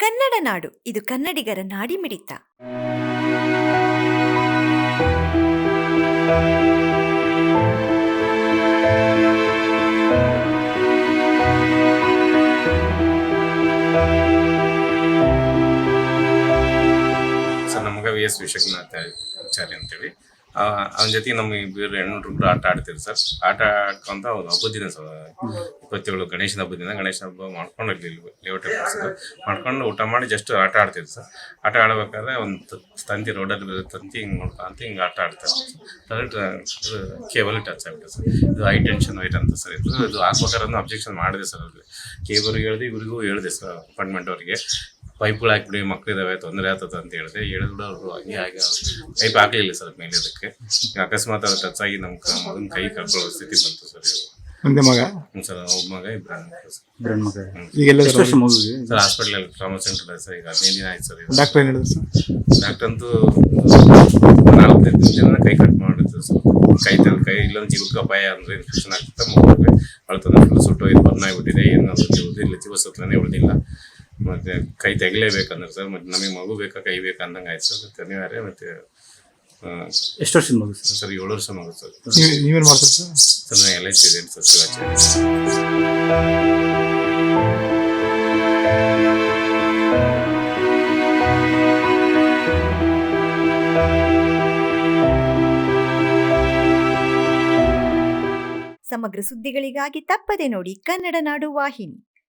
ಕನ್ನಡ ನಾಡು. ಇದು ಕನ್ನಡಿಗರ ನಾಡಿ ಮಿಡಿತ ಸರ್ ನಮ್ಮ ವಿ ಎಸ್ ವಿಶ್ವನಾಥ ಆಚಾರ್ಯ ಅಂತೇಳಿ. ಅವನ ಜೊತೆ ನಮ್ಮ ಇಬ್ಬರು ಹೆಣ್ಣು ಆಟ ಆಡ್ತೀವಿ ಸರ್. ಆಟ ಆಡ್ಕೊಂತ ಅವ್ರು ಹಬ್ಬದ ದಿನ ಸರ್. ಇಪ್ಪತ್ತೇಳು ಗಣೇಶನ ಹಬ್ಬದ ದಿನ ಗಣೇಶ ಹಬ್ಬ ಮಾಡ್ಕೊಂಡು ಇರ್ಲಿಲ್ಲ ಲೇಔಟ್ ಸರ್. ಮಾಡ್ಕೊಂಡು ಊಟ ಮಾಡಿ ಜಸ್ಟ್ ಆಟ ಆಡ್ತೀವಿ ಸರ್. ಆಟ ಆಡ್ಬೇಕಾದ್ರೆ ಒಂದು ತಂತಿ ರೋಡಲ್ಲಿ ಬರೋ ತಂತಿ ಹಿಂಗೆ ನೋಡ್ಕೊಂತ ಹಿಂಗೆ ಆಟ ಆಡ್ತಾರೆ ಕೇಬಲ್ ಟಚ್ ಆಗುತ್ತೆ ಸರ್. ಇದು ಹೈ ಟೆನ್ಷನ್ ವೈಟ್ ಅಂತ ಸರ್ ಇದು. ಇದು ಹಾಕ್ಬೇಕಾದ್ರೆ ಅಬ್ಜೆಕ್ಷನ್ ಮಾಡಿದೆ ಸರ್ ಅವ್ರಿಗೆ ಕೇಬಲ್ಗೆ ಹೇಳಿದೆ, ಇವ್ರಿಗೂ ಹೇಳಿದೆ ಸರ್ ಅಪಾರ್ಟ್ಮೆಂಟ್ ಅವ್ರಿಗೆ. ಪೈಪ್ಗಳು ಹಾಕ್ಬಿಡಿ ಮಕ್ಳಿದಾವೆ ತೊಂದರೆ ಆಗ್ತದೆ ಅಂತ ಹೇಳಿದ್ರೆ ಹೇಳಿದ್ರು ಅವರು ಹಂಗೆ ಆಗ ಪೈಪ್ ಹಾಕಲಿಲ್ಲ ಸರ್ ಮೇಲೆ ಅದಕ್ಕೆ. ಅಕಸ್ಮಾತ್ ಅದು ಟಚ್ ಆಗಿ ನಮ್ಮ ಮಗನ ಕೈ ಕಳ್ಕೊಳ್ಳೋ ಸ್ಥಿತಿ ಬಂತು ಸರ್ ಒಂದೇ ಮಗ? ಹ್ಞೂ ಸರ್ ಒಬ್ಬ ಮಗ ಇಬ್ಬರು ಇಬ್ಬರು ಮಗ. ಈಗೆಲ್ಲ ಸರ್ ಹಾಸ್ಪಿಟ್ಲಲ್ಲಿ ಟ್ರಾಮಾ ಸೆಂಟರ್ ಸರ್ ಈಗ ಹದಿನೈದು ದಿನ ಆಯ್ತು ಸರ್ ಇದು. ಡಾಕ್ಟರ್ ಏನು ಹೇಳಿದ್ರು ಸರ್? ಡಾಕ್ಟರ್ ಅಂತೂ ನಾಲ್ಕೈದು ದಿನ ಕೈ ಕಟ್ ಮಾಡಿದ್ರು ಸರ್. ಕೈ ತೆಗ್ದು ಕೈ ಇಲ್ಲೊಂದು ಜೀವಕ್ಕೆ ಅಪಾಯ ಅಂದ್ರೆ ಇನ್ಫೆಕ್ಷನ್ ಆಗ್ತದೆ ಮಗುವಿಗೆ ಅಳ್ತದೆ ಫುಲ್ ಸುಟ್ಟು ಇದು ಬರ್ನ್ ಆಗ್ಬಿಟ್ಟಿದೆ ಏನಾದ್ರು ಉಳಿದಿಲ್ಲ ಜೀವಸತ್ವನೇ ಉಳಿದಿಲ್ಲ. ಮತ್ತೆ ಕೈ ತೆಗಿಲೇಬೇಕಂದ್ರೆ ಸರ್ ಮತ್ತೆ ನಮಗೆ ಮಗು ಬೇಕಾ ಕೈ ಬೇಕಾ ಅಂದಂಗೆ ಆಯ್ತು ಸರ್. ಮತ್ತೆ ಅನಿವಾರ್ಯ ಮತ್ತೆ ಎಷ್ಟು ವರ್ಷದ ಮಗು ಸರ್? ಸರ್ ಏಳು ವರ್ಷ ಮಗು ಸರ್. ನೀವು ನೀವೇನು ಮಾಡ್ತೀರಿ ಸರ್? ಸರ್ ನಾನು ಎಲ್ ಐ ಸಿ ಇದೆ ಸರ್ ಶಿವಾಚಾರ್ಯ. ಸಮಗ್ರ ಸುದ್ದಿಗಳಿಗಾಗಿ ತಪ್ಪದೆ ನೋಡಿ ಕನ್ನಡ ನಾಡು ವಾಹಿನಿ.